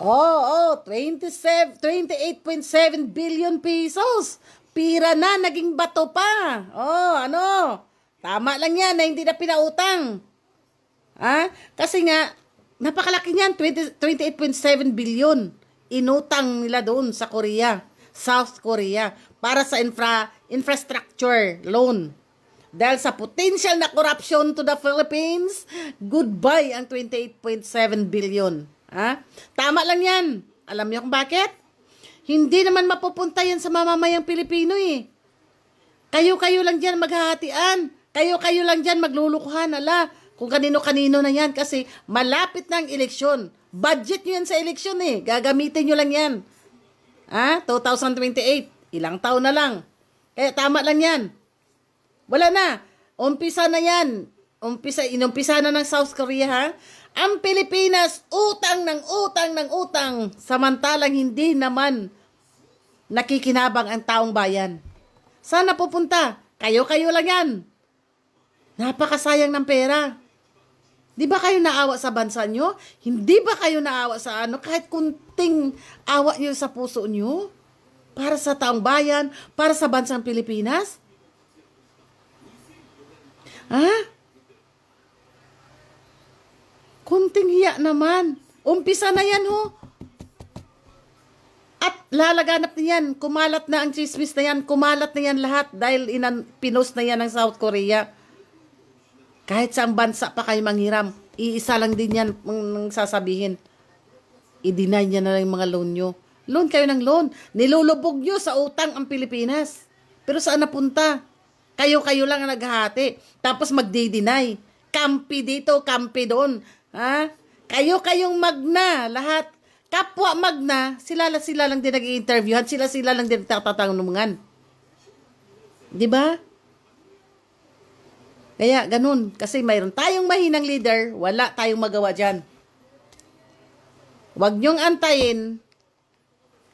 Oo, oh, 27, 28.7 billion pesos. Pira na, naging bato pa. Oh, ano? Tama lang yan na hindi na pinautang. Ah, kasi nga, napakalaki niyan, 20 28.7 billion. Inutang nila doon sa Korea, South Korea, para sa infra, infrastructure loan. Dahil sa potential na corruption to the Philippines, goodbye ang 28.7 billion. Ha? Tama lang yan. Alam niyo kung bakit? Hindi naman mapupunta yan sa mamamayang Pilipino eh. Kayo-kayo lang dyan maghahatian. Kayo-kayo lang dyan maglulukuhan. Ala, kung kanino-kanino na yan. Kasi malapit na ang eleksyon. Budget nyo yan sa eleksyon eh. Gagamitin nyo lang yan. Ha? 2028. Ilang taon na lang. Eh, tama lang yan. Wala na. Umpisa na yan. Umpisa, inumpisa na ng South Korea ha. Ang Pilipinas, utang ng utang ng utang. Samantalang hindi naman nakikinabang ang taong bayan. Saan na pupunta? Kayo-kayo lang yan. Napakasayang ng pera. Di ba kayo naawa sa bansa nyo? Hindi ba kayo naawa sa ano? Kahit kunting awa nyo sa puso nyo? Para sa taong bayan? Para sa bansang Pilipinas? Ha? Kunting hiya naman. Umpisa na yan, ho. At lalaganap na yan. Kumalat na ang chismis na yan. Kumalat na yan lahat dahil inan, pinost na yan ng South Korea. Kahit sa bansa pa kayo manghiram, iisa lang din yan ang sasabihin. I-deny niya na lang yung mga loan nyo. Loan kayo ng loan. Nilulubog nyo sa utang ang Pilipinas. Pero saan napunta? Kayo-kayo lang ang naghahati. Tapos magdi-deny. Kampi dito, kampi doon. Ha? Kayo-kayong magna, lahat. Kapwa magna, sila-sila lang din nag-i-interviewhan, sila-sila lang din nagtatanungan. Di ba? Kaya ganun. Kasi mayroon tayong mahinang leader, wala tayong magawa dyan. Huwag niyong antayin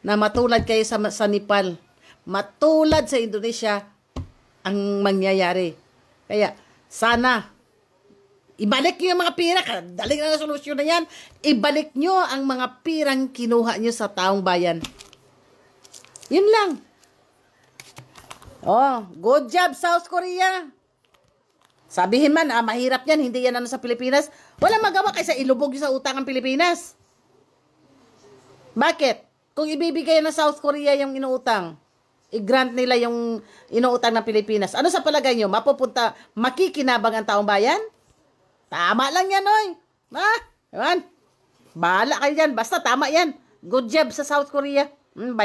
na matulad kayo sa, sa Nepal. Matulad sa Indonesia ang mangyayari. Kaya, sana, ibalik niyo yung mga pira. Daling na solusyon na yan. Ibalik niyo ang mga pirang kinuha niyo sa taong bayan. Yun lang. Oh, good job, South Korea. Sabihin man, ah, mahirap yan, hindi yan ano sa Pilipinas. Wala magawa kaysa ilubog sa utang ang Pilipinas. Bakit? Kung ibibigay ng South Korea yung inuutang, i-grant nila yung inuutang ng Pilipinas, ano sa palagay nyo? Mapupunta, makikinabang ang taong bayan? Tama lang yan, oy. Ha? Ewan. Bahala kayo dyan. Basta tama yan. Good job sa South Korea. Mm, bye.